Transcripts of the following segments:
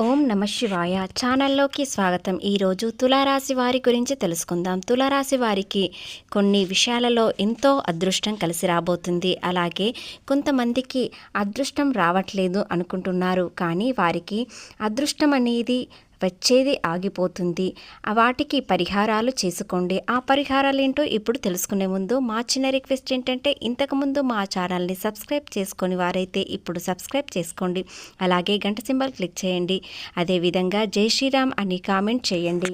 ఓం నమ శివాయ. ఛానల్లోకి స్వాగతం. ఈరోజు తులారాశి వారి గురించి తెలుసుకుందాం. తులారాశి వారికి కొన్ని విషయాలలో ఎంతో అదృష్టం కలిసి రాబోతుంది. అలాగే కొంతమందికి అదృష్టం రావట్లేదు అనుకుంటున్నారు. కానీ వారికి అదృష్టం అనేది వచ్చేది ఆగిపోతుంది. ఆ వాటికి పరిహారాలు చేసుకోండి. ఆ పరిహారాలు ఏంటో ఇప్పుడు తెలుసుకునే ముందు మా చిన్న రిక్వెస్ట్ ఏంటంటే ఇంతకుముందు మా ఛానల్ని సబ్స్క్రైబ్ చేసుకొని వారైతే ఇప్పుడు సబ్స్క్రైబ్ చేసుకోండి. అలాగే గంట సింబల్ క్లిక్ చేయండి. అదేవిధంగా జై శ్రీరామ్ అని కామెంట్ చేయండి.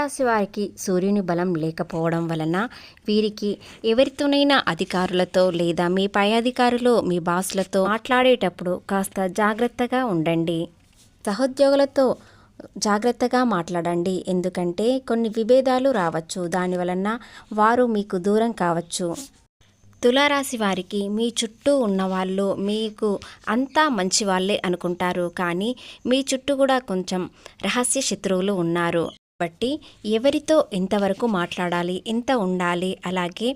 రాశి వారికి సూర్యుని బలం లేకపోవడం వలన వీరికి ఎవరితోనైనా అధికారులతో లేదా మీ పై అధికారులు మీ బాస్లతో మాట్లాడేటప్పుడు కాస్త జాగ్రత్తగా ఉండండి. సహోద్యోగులతో జాగ్రత్తగా మాట్లాడండి. ఎందుకంటే కొన్ని విభేదాలు రావచ్చు. దాని వలన వారు మీకు దూరం కావచ్చు. తులారాశి వారికి మీ చుట్టూ ఉన్నవాళ్ళు మీకు అంతా మంచి వాళ్ళే అనుకుంటారు. కానీ మీ చుట్టూ కూడా కొంచెం రహస్య శత్రువులు ఉన్నారు. కాబట్టి ఎవరితో ఎంతవరకు మాట్లాడాలి ఎంత ఉండాలి అలాగే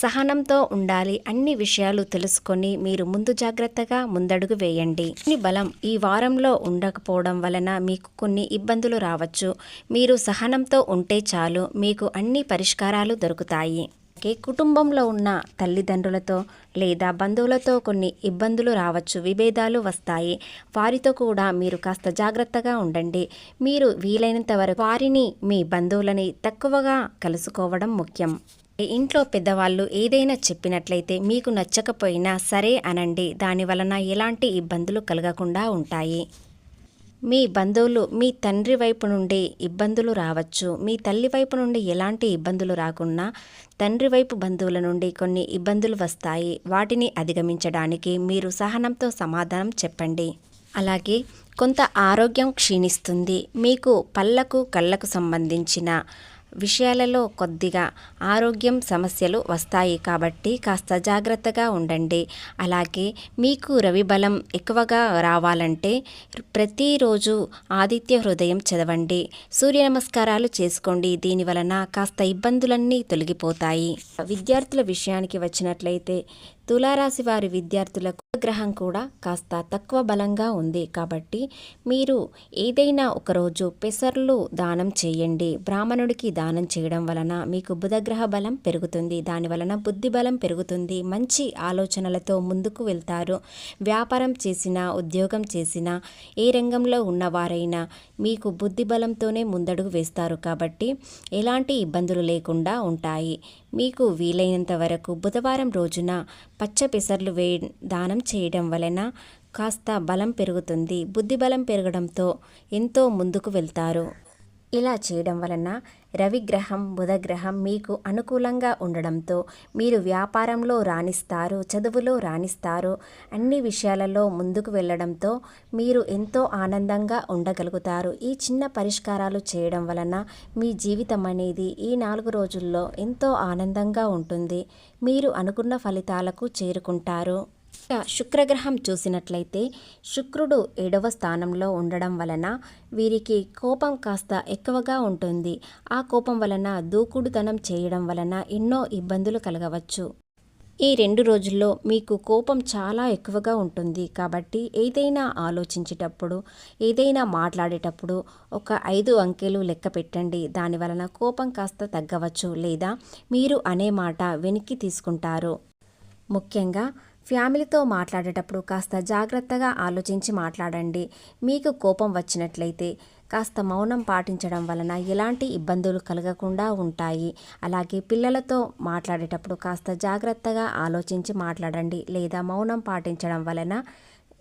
సహనంతో ఉండాలి అన్ని విషయాలు తెలుసుకొని మీరు ముందు జాగ్రత్తగా ముందడుగు వేయండి. ఈ బలం ఈ వారంలో ఉండకపోవడం వలన మీకు కొన్ని ఇబ్బందులు రావచ్చు. మీరు సహనంతో ఉంటే చాలు మీకు అన్ని పరిష్కారాలు దొరుకుతాయి. కుటుంబంలో ఉన్న తల్లిదండ్రులతో లేదా బంధువులతో కొన్ని ఇబ్బందులు రావచ్చు విభేదాలు వస్తాయి. వారితో కూడా మీరు కాస్త జాగ్రత్తగా ఉండండి. మీరు వీలైనంత వరకు వారిని మీ బంధువులని తక్కువగా కలుసుకోవడం ముఖ్యం. ఇంట్లో పెద్దవాళ్ళు ఏదైనా చెప్పినట్లయితే మీకు నచ్చకపోయినా సరే అనండి. దాని వలన ఎలాంటి ఇబ్బందులు కలగకుండా ఉంటాయి. మీ బంధువులు మీ తండ్రి వైపు నుండి ఇబ్బందులు రావచ్చు. మీ తల్లి వైపు నుండి ఎలాంటి ఇబ్బందులు రాకున్నా తండ్రి వైపు బంధువుల నుండి కొన్ని ఇబ్బందులు వస్తాయి. వాటిని అధిగమించడానికి మీరు సహనంతో సమాధానం చెప్పండి. అలాగే కొంత ఆరోగ్యం క్షీణిస్తుంది. మీకు పళ్ళకు కళ్ళకు సంబంధించిన విషయాలలో కొద్దిగా ఆరోగ్యం సమస్యలు వస్తాయి కాబట్టి కాస్త జాగ్రత్తగా ఉండండి. అలాగే మీకు రవి బలం ఎక్కువగా రావాలంటే ప్రతిరోజు ఆదిత్య హృదయం చదవండి. సూర్య నమస్కారాలు చేసుకోండి. దీని వలన కాస్త ఇబ్బందులన్నీ తొలగిపోతాయి. విద్యార్థుల విషయానికి వచ్చినట్లయితే తులారాశి వారి విద్యార్థులకు గ్రహం కూడా కాస్త తక్కువ బలంగా ఉంది. కాబట్టి మీరు ఏదైనా ఒకరోజు పెసర్లు దానం చేయండి. బ్రాహ్మణుడికి దానం చేయడం వలన మీకు బుధగ్రహ బలం పెరుగుతుంది. దాని వలన బుద్ధి బలం పెరుగుతుంది. మంచి ఆలోచనలతో ముందుకు వెళ్తారు. వ్యాపారం చేసినా ఉద్యోగం చేసినా ఏ రంగంలో ఉన్నవారైనా మీకు బుద్ధి బలంతోనే ముందడుగు వేస్తారు. కాబట్టి ఎలాంటి ఇబ్బందులు లేకుండా ఉంటాయి. మీకు వీలైనంత వరకు బుధవారం రోజున పచ్చ పెసర్లు వే దానం చేయడం వలన కాస్త బలం పెరుగుతుంది. బుద్ధి బలం పెరగడంతో ఎంతో ముందుకు వెళ్తారు. ఇలా చేయడం వలన రవిగ్రహం బుధగ్రహం మీకు అనుకూలంగా ఉండడంతో మీరు వ్యాపారంలో రాణిస్తారు చదువులో రాణిస్తారు అన్ని విషయాలలో ముందుకు వెళ్ళడంతో మీరు ఎంతో ఆనందంగా ఉండగలుగుతారు. ఈ చిన్న పరిష్కారాలు చేయడం వలన మీ జీవితం అనేది ఈ నాలుగు రోజుల్లో ఎంతో ఆనందంగా ఉంటుంది. మీరు అనుకున్న ఫలితాలకు చేరుకుంటారు. శుక్రగ్రహం చూసినట్లయితే శుక్రుడు ఏడవ స్థానంలో ఉండడం వలన వీరికి కోపం కాస్త ఎక్కువగా ఉంటుంది. ఆ కోపం వలన దూకుడుతనం చేయడం వలన ఎన్నో ఇబ్బందులు కలగవచ్చు. ఈ రెండు రోజుల్లో మీకు కోపం చాలా ఎక్కువగా ఉంటుంది. కాబట్టి ఏదైనా ఆలోచించేటప్పుడు ఏదైనా మాట్లాడేటప్పుడు ఒక ఐదు అంకెలు లెక్క పెట్టండి. దాని వలన కోపం కాస్త తగ్గవచ్చు. లేదా మీరు అనే మాట వెనక్కి తీసుకుంటారు. ముఖ్యంగా ఫ్యామిలీతో మాట్లాడేటప్పుడు కాస్త జాగ్రత్తగా ఆలోచించి మాట్లాడండి. మీకు కోపం వచ్చినట్లయితే కాస్త మౌనం పాటించడం వలన ఎలాంటి ఇబ్బందులు కలగకుండా ఉంటాయి. అలాగే పిల్లలతో మాట్లాడేటప్పుడు కాస్త జాగ్రత్తగా ఆలోచించి మాట్లాడండి. లేదా మౌనం పాటించడం వలన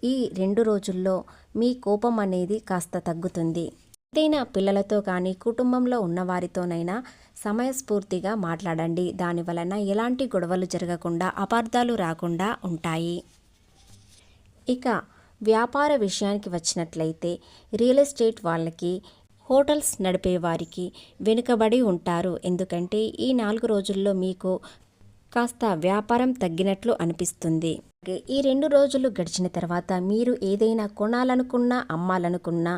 ఈ రెండు రోజుల్లో మీ కోపం అనేది కాస్త తగ్గుతుంది. ఏదైనా పిల్లలతో కానీ కుటుంబంలో ఉన్నవారితోనైనా సమయస్ఫూర్తిగా మాట్లాడండి. దాని వలన ఎలాంటి గొడవలు జరగకుండా అపార్థాలు రాకుండా ఉంటాయి. ఇక వ్యాపార విషయానికి వచ్చినట్లయితే రియల్ ఎస్టేట్ వాళ్ళకి హోటల్స్ నడిపే వారికి వెనుకబడి ఉంటారు. ఎందుకంటే ఈ నాలుగు రోజుల్లో మీకు కాస్త వ్యాపారం తగ్గినట్లు అనిపిస్తుంది. ఈ రెండు రోజులు గడిచిన తర్వాత మీరు ఏదైనా కొనాలనుకున్నా అమ్మాలనుకున్నా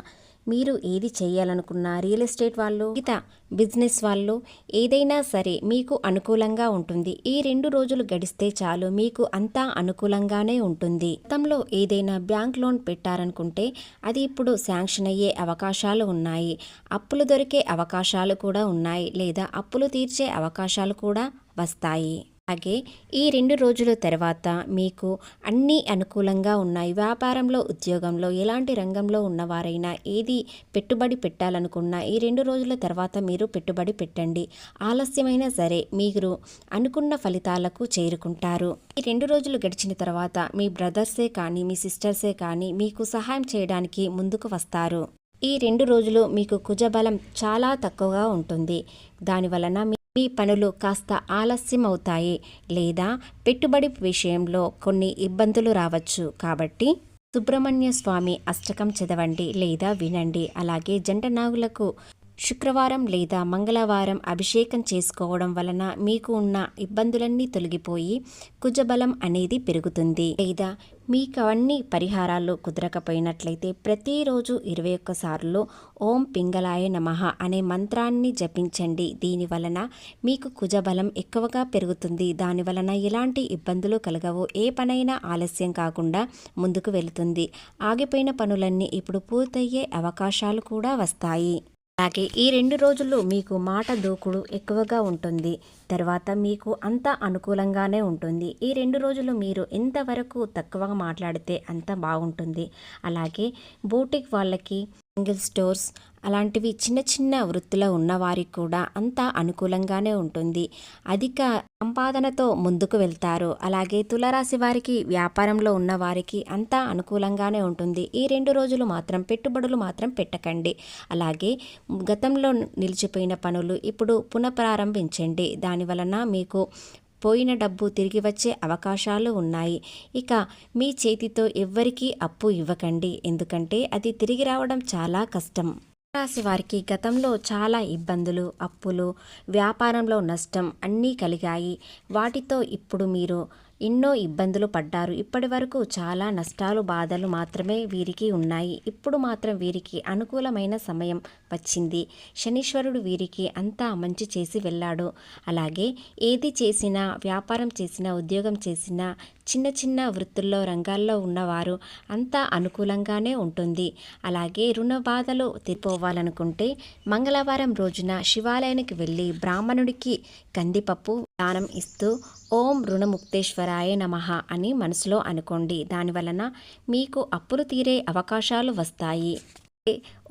మీరు ఏది చేయాలనుకున్నా రియల్ ఎస్టేట్ వాళ్ళు మిగతా బిజినెస్ వాళ్ళు ఏదైనా సరే మీకు అనుకూలంగా ఉంటుంది. ఈ రెండు రోజులు గడిస్తే చాలు మీకు అంతా అనుకూలంగానే ఉంటుంది. గతంలో ఏదైనా బ్యాంక్ లోన్ పెట్టారనుకుంటే అది ఇప్పుడు శాంక్షన్ అయ్యే అవకాశాలు ఉన్నాయి. అప్పులు దొరికే అవకాశాలు కూడా ఉన్నాయి లేదా అప్పులు తీర్చే అవకాశాలు కూడా వస్తాయి. అలాగే ఈ రెండు రోజుల తర్వాత మీకు అన్నీ అనుకూలంగా ఉన్నాయి. వ్యాపారంలో ఉద్యోగంలో ఎలాంటి రంగంలో ఉన్నవారైనా ఏది పెట్టుబడి పెట్టాలనుకున్నా ఈ రెండు రోజుల తర్వాత మీరు పెట్టుబడి పెట్టండి. ఆలస్యమైనా సరే మీరు అనుకున్న ఫలితాలకు చేరుకుంటారు. ఈ రెండు రోజులు గడిచిన తర్వాత మీ బ్రదర్సే కానీ మీ సిస్టర్సే కానీ మీకు సహాయం చేయడానికి ముందుకు వస్తారు. ఈ రెండు రోజులు మీకు కుజబలం చాలా తక్కువగా ఉంటుంది. దాని వలన మీ పనులు కాస్త ఆలస్యం అవుతాయి లేదా పెట్టుబడి విషయంలో కొన్ని ఇబ్బందులు రావచ్చు. కాబట్టి సుబ్రహ్మణ్య స్వామి అష్టకం చదవండి లేదా వినండి. అలాగే జంట నాగులకు శుక్రవారం లేదా మంగళవారం అభిషేకం చేసుకోవడం వలన మీకు ఉన్న ఇబ్బందులన్నీ తొలగిపోయి కుజబలం అనేది పెరుగుతుంది. లేదా మీకు అవన్నీ పరిహారాలు కుదరకపోయినట్లయితే ప్రతిరోజు ఇరవై ఒక్కసార్లు ఓం పింగళాయ నమః అనే మంత్రాన్ని జపించండి. దీని వలన మీకు కుజబలం ఎక్కువగా పెరుగుతుంది. దాని వలన ఎలాంటి ఇబ్బందులు కలగవు. ఏ పనైనా ఆలస్యం కాకుండా ముందుకు వెళుతుంది. ఆగిపోయిన పనులన్నీ ఇప్పుడు పూర్తయ్యే అవకాశాలు కూడా వస్తాయి. అలాగే ఈ రెండు రోజులు మీకు మాట దూకుడు ఎక్కువగా ఉంటుంది. తర్వాత మీకు అంత అనుకూలంగానే ఉంటుంది. ఈ రెండు రోజులు మీరు ఎంతవరకు తక్కువగా మాట్లాడితే అంత బాగుంటుంది. అలాగే బూటిక్ వాళ్ళకి సింగిల్ స్టోర్స్ అలాంటివి చిన్న చిన్న వృత్తిలో ఉన్నవారికి కూడా అంతా అనుకూలంగానే ఉంటుంది. అధిక సంపాదనతో ముందుకు వెళ్తారు. అలాగే తులరాశి వారికి వ్యాపారంలో ఉన్న వారికి అంతా అనుకూలంగానే ఉంటుంది. ఈ రెండు రోజులు మాత్రం పెట్టుబడులు మాత్రం పెట్టకండి. అలాగే గతంలో నిలిచిపోయిన పనులు ఇప్పుడు పునఃప్రారంభించండి. దాని వలన మీకు పోయిన డబ్బు తిరిగి వచ్చే అవకాశాలు ఉన్నాయి. ఇక మీ చేతితో ఎవ్వరికీ అప్పు ఇవ్వకండి. ఎందుకంటే అది తిరిగి రావడం చాలా కష్టం. రాశి వారికి గతంలో చాలా ఇబ్బందులు అప్పులు వ్యాపారంలో నష్టం అన్నీ కలిగాయి. వాటితో ఇప్పుడు మీరు ఎన్నో ఇబ్బందులు పడ్డారు. ఇప్పటి వరకు చాలా నష్టాలు బాధలు మాత్రమే వీరికి ఉన్నాయి. ఇప్పుడు మాత్రం వీరికి అనుకూలమైన సమయం వచ్చింది. శనీశ్వరుడు వీరికి అంతా మంచి చేసి వెళ్ళాడు. అలాగే ఏది చేసినా వ్యాపారం చేసినా ఉద్యోగం చేసినా చిన్న చిన్న వృత్తుల్లో రంగాల్లో ఉన్నవారు అంతా అనుకూలంగానే ఉంటుంది. అలాగే రుణ బాధలు తీర్పోవాలనుకుంటే మంగళవారం రోజున శివాలయానికి వెళ్ళి బ్రాహ్మణుడికి కందిపప్పు దానం ఇస్తూ ఓం రుణముక్తేశ్వరాయ నమః అని మనసులో అనుకోండి. దాని వలన మీకు అప్పులు తీరే అవకాశాలు వస్తాయి.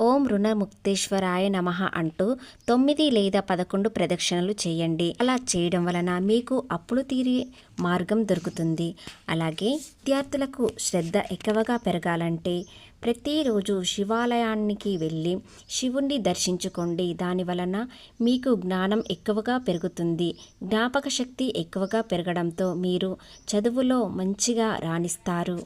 ఓం రుణముక్తేశ్వరాయ నమః అంటూ తొమ్మిది లేదా పదకొండు ప్రదక్షిణలు చేయండి. అలా చేయడం వలన మీకు అప్పులు తీరే మార్గం దొరుకుతుంది. అలాగే విద్యార్థులకు శ్రద్ధ ఎక్కువగా పెరగాలంటే ప్రతిరోజు శివాలయానికి వెళ్ళి శివుణ్ణి దర్శించుకోండి. దాని వలన మీకు జ్ఞానం ఎక్కువగా పెరుగుతుంది. జ్ఞాపక శక్తి ఎక్కువగా పెరగడంతో మీరు చదువులో మంచిగా రాణిస్తారు.